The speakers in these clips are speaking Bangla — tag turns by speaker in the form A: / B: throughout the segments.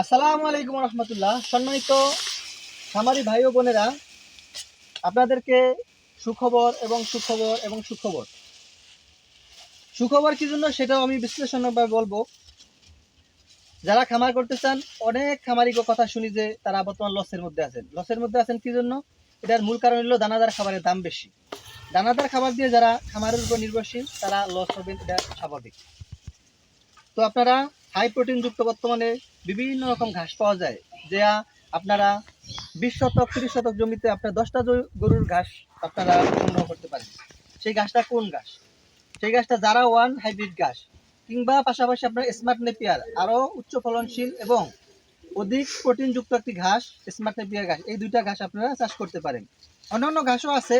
A: আসসালামু আলাইকুম রহমতুল্লাহ। সম্মানিত খামারি ভাই ও বোনেরা, আপনাদেরকে সুখবর এবং সুখবর এবং সুখবর। সুখবর কি জন্য সেটাও আমি বিশ্লেষণভাবে বলব। যারা খামার করতে চান, অনেক খামারিকে কথা শুনি যে তারা বর্তমান লসের মধ্যে আছেন। লসের মধ্যে আছেন কি জন্য? এটার মূল কারণ হলো দানাদার খাবারের দাম বেশি। দানাদার খাবার দিয়ে যারা খামারের উপর নির্ভরশীল, তারা লস হবেন এটা স্বাভাবিক। তো আপনারা হাই প্রোটিনযুক্ত বর্তমানে বিভিন্ন রকম ঘাস পাওয়া যায় যা আপনারা বিশ শতক, তিরিশ শতক জমিতে আপনার দশটা গরুর ঘাস আপনারা সংগ্রহ করতে পারেন। সেই ঘাসটা কোন ঘাস? সেই ঘাসটা যারা ওয়ান হাইব্রিড ঘাস, কিংবা পাশাপাশি আপনার স্মার্ট নেপিয়ার, আরও উচ্চ ফলনশীল এবং অধিক প্রোটিনযুক্ত একটি ঘাস, স্মার্ট নেপিয়ার ঘাস, এই দুইটা ঘাস আপনারা চাষ করতে পারেন। অন্যান্য ঘাসও আছে,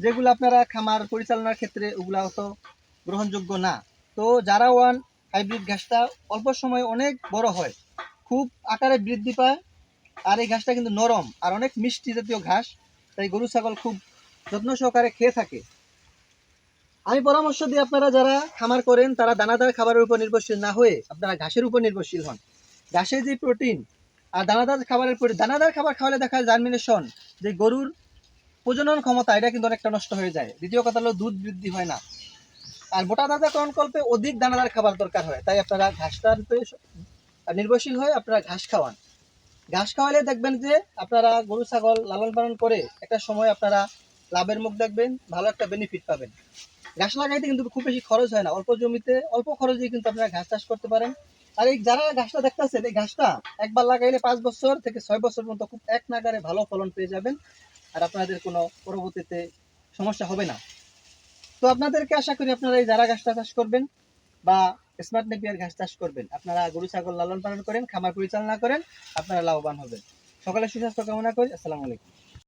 A: যেগুলো আপনারা খামার পরিচালনার ক্ষেত্রে ওগুলো অত গ্রহণযোগ্য না। তো যারা ওয়ান হাইব্রিড ঘাসটা অল্প সময় অনেক বড় হয় খুব আকারে বৃদ্ধি পায় আর এই ঘাসটা কিন্তু নরম আর অনেক মিষ্টি জাতীয় ঘাস, তাই গরু, ছাগল খুব যত্ন সহকারে খেয়ে থাকে। আমি পরামর্শ দিই আপনারা যারা খামার করেন, তারা দানাদার খাবারের উপর নির্ভরশীল না হয়ে আপনারা ঘাসের উপর নির্ভরশীল হন। ঘাসের যে প্রোটিন আর দানাদার খাবারের প্রোটিন দানাদার খাবার খাওয়ালে দেখা যায় জার্মিনেশন যে গরুর প্রজনন ক্ষমতা, এটা কিন্তু অনেকটা নষ্ট হয়ে যায়। দ্বিতীয় কথা হলো দুধ বৃদ্ধি হয় না। আর মোটা তাজাকরণ কল্পে অধিক দানাদার খাবার দরকার হয়, তাই আপনারা ঘাসটার নির্ভরশীল হয়ে আপনারা ঘাস খাওয়ান। ঘাস খাওয়ালে দেখবেন যে আপনারা গরু, ছাগল লালন পালন করে একটা সময় আপনারা লাভের মুখ দেখবেন, ভালো একটা বেনিফিট পাবেন। ঘাস লাগাইতে কিন্তু খুব বেশি খরচ হয় না। অল্প জমিতে, অল্প খরচে কিন্তু আপনারা ঘাস চাষ করতে পারেন। আর এই যারা ঘাসটা দেখতেছেন, এই ঘাসটা একবার লাগাইলে পাঁচ বছর থেকে ছয় বছর পর্যন্ত খুব এক নাগারে ভালো ফলন পেয়ে যাবেন। আর আপনাদের কোনো পরবর্তীতে সমস্যা হবে না। তো আপনাদেরকে আশা করি আপনারা এই যারা ঘাসটা চাষ করবেন বা স্মার্ট নেপিয়ার ঘাস চাষ করবেন। আপনারা গরু, ছাগল লালন পালন করেন, খামার পরিচালনা করেন, আপনারা লাভবান হবেন। সকালে সুস্বাস্থ্য কামনা করি। আসসালামু আলাইকুম।